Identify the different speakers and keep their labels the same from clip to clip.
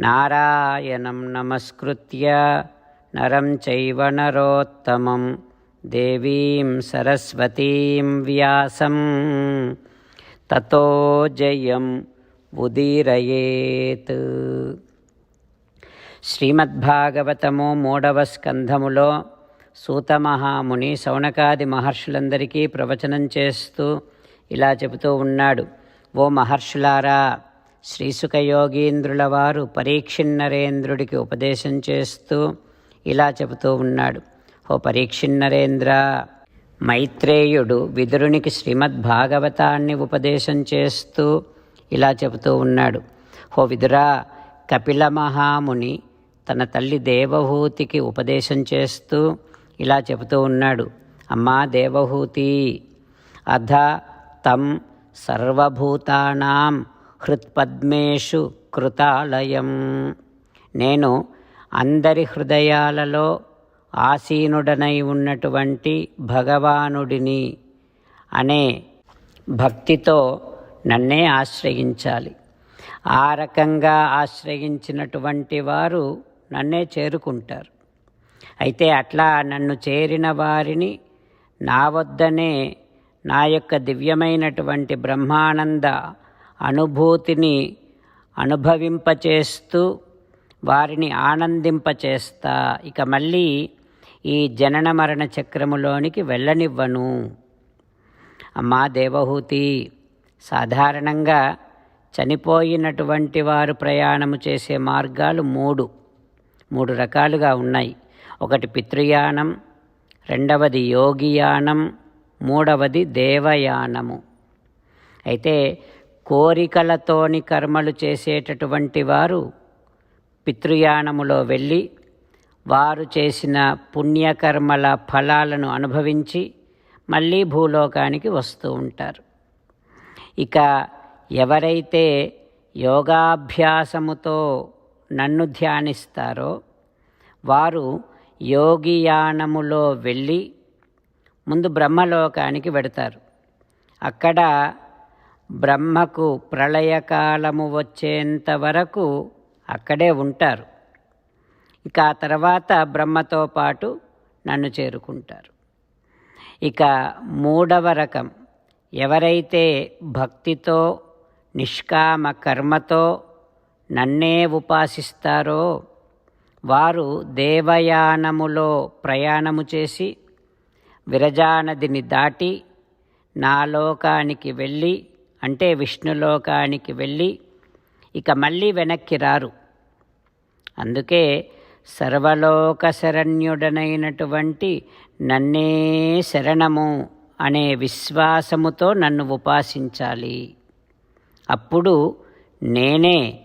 Speaker 1: నారాయణం నమస్కృత్య నరం చైవ నరోత్తమం దేవీం సరస్వతీం వ్యాసం. తతో జయం ఉదీరయేత్. శ్రీమద్భాగవతము మూడవ స్కంధములో సూతమహాముని సౌనకాది మహర్షులందరికీ ప్రవచనం చేస్తూ ఇలా చెబుతూ ఉన్నాడు. ఓ మహర్షులారా శ్రీసుఖయోగీంద్రుల వారు పరీక్షిన్నరేంద్రుడికి ఉపదేశం చేస్తూ ఇలా చెబుతూ ఉన్నాడు. ఓ పరీక్షిన్నరేంద్ర మైత్రేయుడు విదురునికి శ్రీమద్భాగవతాన్ని ఉపదేశం చేస్తూ ఇలా చెబుతూ ఉన్నాడు. ఓ విదురా కపిల మహాముని తన తల్లి దేవహూతికి ఉపదేశం చేస్తూ ఇలా చెబుతూ ఉన్నాడు. అమ్మా దేవహూతి అధ తం సర్వభూతానాం హృత్పద్మేషు కృతాలయం. నేను అందరి హృదయాలలో ఆసీనుడనై ఉన్నటువంటి భగవానుడిని అనే భక్తితో నన్నే ఆశ్రయించాలి. ఆ రకంగా ఆశ్రయించినటువంటి వారు నన్నే చేరుకుంటారు. అయితే అట్లా నన్ను చేరిన వారిని నా వద్దనే నా యొక్క దివ్యమైనటువంటి బ్రహ్మానంద అనుభూతిని అనుభవింపచేస్తూ వారిని ఆనందింపచేస్తా. ఇక మళ్ళీ ఈ జనన మరణ చక్రములోనికి వెళ్ళనివ్వను. అమ్మా దేవహూతి సాధారణంగా చనిపోయినటువంటి వారు ప్రయాణము చేసే మార్గాలు మూడు. మూడు రకాలుగా ఉన్నాయి. ఒకటి పితృయానం రెండవది యోగియానం మూడవది దేవయానము. అయితే కోరికలతోని కర్మలు చేసేటటువంటి వారు పితృయానములో వెళ్ళి వారు చేసిన పుణ్యకర్మల ఫలాలను అనుభవించి మళ్ళీ భూలోకానికి వస్తూ ఉంటారు. ఇక ఎవరైతే యోగాభ్యాసముతో నన్ను ధ్యానిస్తారో వారు యోగియానములో వెళ్ళి ముందు బ్రహ్మలోకానికి వెడతారు. అక్కడ బ్రహ్మకు ప్రళయకాలము వచ్చేంత వరకు అక్కడే ఉంటారు. ఇక ఆ తర్వాత బ్రహ్మతో పాటు నన్ను చేరుకుంటారు. ఇక మూడవ రకం ఎవరైతే భక్తితో నిష్కామ కర్మతో నన్నే ఉపాసిస్తారో వారు దేవయానములో ప్రయాణము చేసి విరజానదిని దాటి నా లోకానికి వెళ్ళి అంటే విష్ణులోకానికి వెళ్ళి ఇక మళ్ళీ వెనక్కి రారు. అందుకే సర్వలోక శరణ్యుడనైనటువంటి నన్నే శరణము అనే విశ్వాసముతో నన్ను ఉపాసించాలి. అప్పుడు నేనే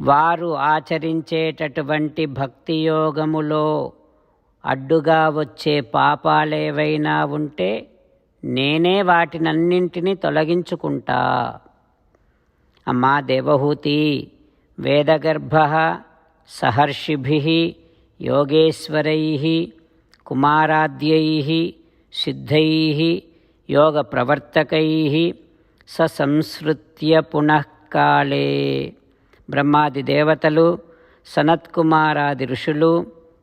Speaker 1: వారు ఆచరించేటటువంటి భక్తి యోగములో అడ్డుగా వచ్చే పాపాలేవైనా ఉంటే నేనే వాటినన్నింటినీ తొలగించుకుంటా. అమ్మా దేవహూతి వేదగర్భ సహర్షిభి యోగేశ్వరై కుమారాద్యై సిద్ధై యోగ ప్రవర్తకై ససంస్కృత్య పునఃకాళే బ్రహ్మాది దేవతలు సనత్కుమారాది ఋషులు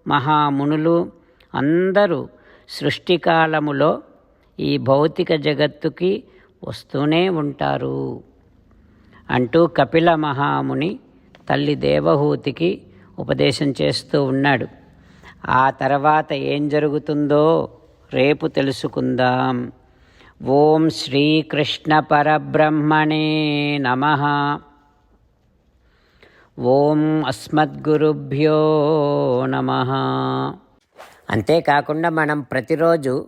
Speaker 1: మహామునులు అందరూ సృష్టికాలములో ఈ భౌతిక జగత్తుకి వస్తూనే ఉంటారు. అంటూ కపిల మహాముని తల్లి దేవహూతికి ఉపదేశం చేస్తూ ఉన్నాడు. ఆ తర్వాత ఏం జరుగుతుందో రేపు తెలుసుకుందాం. ఓం శ్రీకృష్ణ పరబ్రహ్మణే నమ. ఓం అస్మద్గురుభ్యో నమ. అంతేకాకుండా మనం ప్రతిరోజు